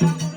Bye.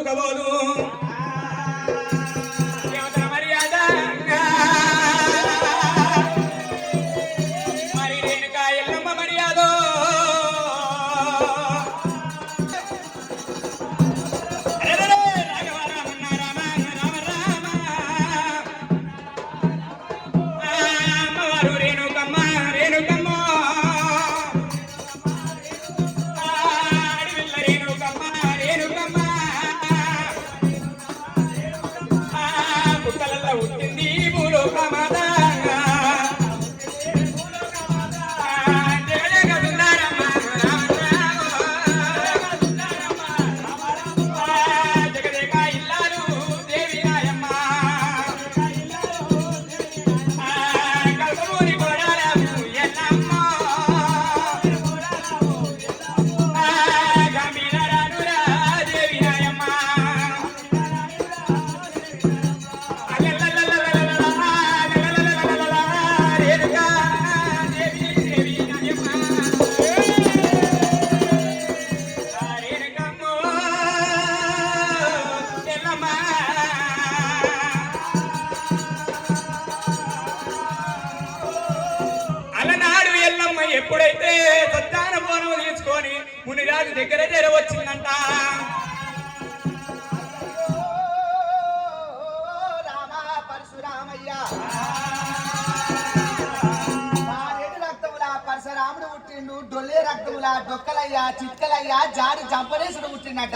తెల్లారబోదు అలనాడు ఎల్లమ్మ ఎప్పుడైతే సత్యాన బోనం తీసుకొని మునిరాజు దగ్గర చేరవచ్చిందంట. పరశురాముడు పుట్టిండు డొల్లే రక్తముల డొక్కలయ్య చిట్కలయ్య జారి జంపనేసుడు పుట్టిండట.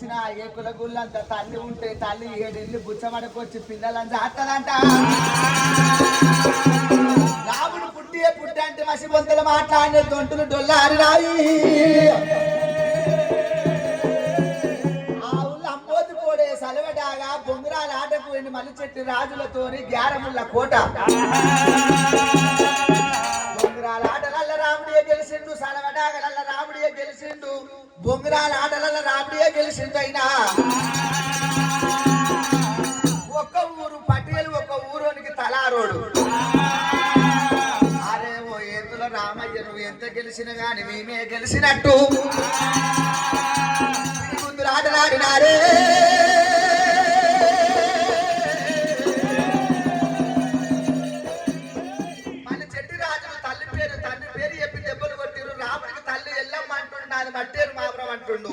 వచ్చిన దక్షిణ ఏకుల గుళ్ళంత తల్లి ఉంటే తల్లి ఏడెళ్ళి బుచ్చమడకొచ్చి పిల్లలని చేస్తదంట రాముడు పుట్టి పుట్టి అంటే మసి బొంతలు మాట్లాడిన తొంటులు డొల్లారి రాయి. ఆ ఊళ్ళో సలవడాగా బొంగురాల ఆటకు వెళ్ళి మల్లి చెట్టు రాజులతోని గ్యారముళ్ళ కోట. గెలిచిండు సలవడాగలల్ల రాముడియే గెలిచిండు బొంగరాల ఆటలల్ల రాముడియే గెలిచిండు అయినా. ఒక్క ఊరు పటేలు ఒక ఊరోనికి తలారోడు. అరే ఓ ఏతుల రామయ్య నువ్వు ఎంత గెలిచిన గాని మేమే గెలిచినట్టు. ముందు ఆటలాడినారే అంటుండు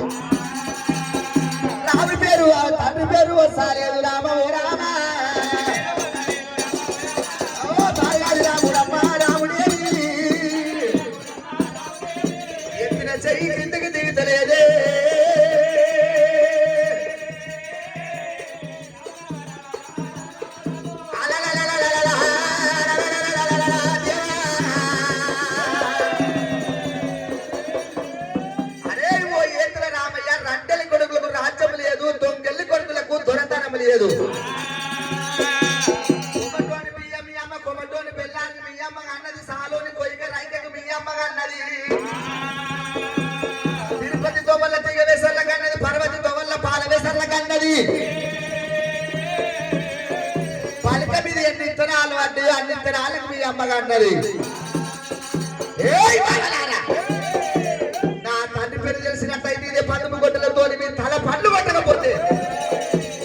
రావి పేరు తండ్రి పేరు సాలేదు ఇత్తనాలు పడ్డాయో మీ అమ్మగా అన్నది నా తండ్రి పేరు తెలిసినట్టయితే ఇదే పదుము గొడ్డలతో మీ తల పండ్లు పట్టకపోతే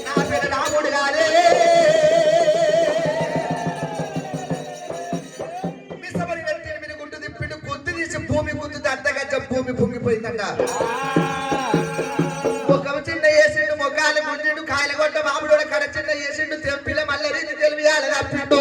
నా పేరు రాముడు గారే. మిసమని వెళ్తే మీరు గుడ్డు తిప్పిండు గుద్దు తీసి భూమి గుద్దు అంతగచ్చ భూమి పొంగిపోయిందంట వేసిండు మొగ్గాలు కాయలు కొట్ట మామిడి కడ చిన్న చేసిండు తెంపిల మల్లరీతి తెలివియాలి తప్పిండు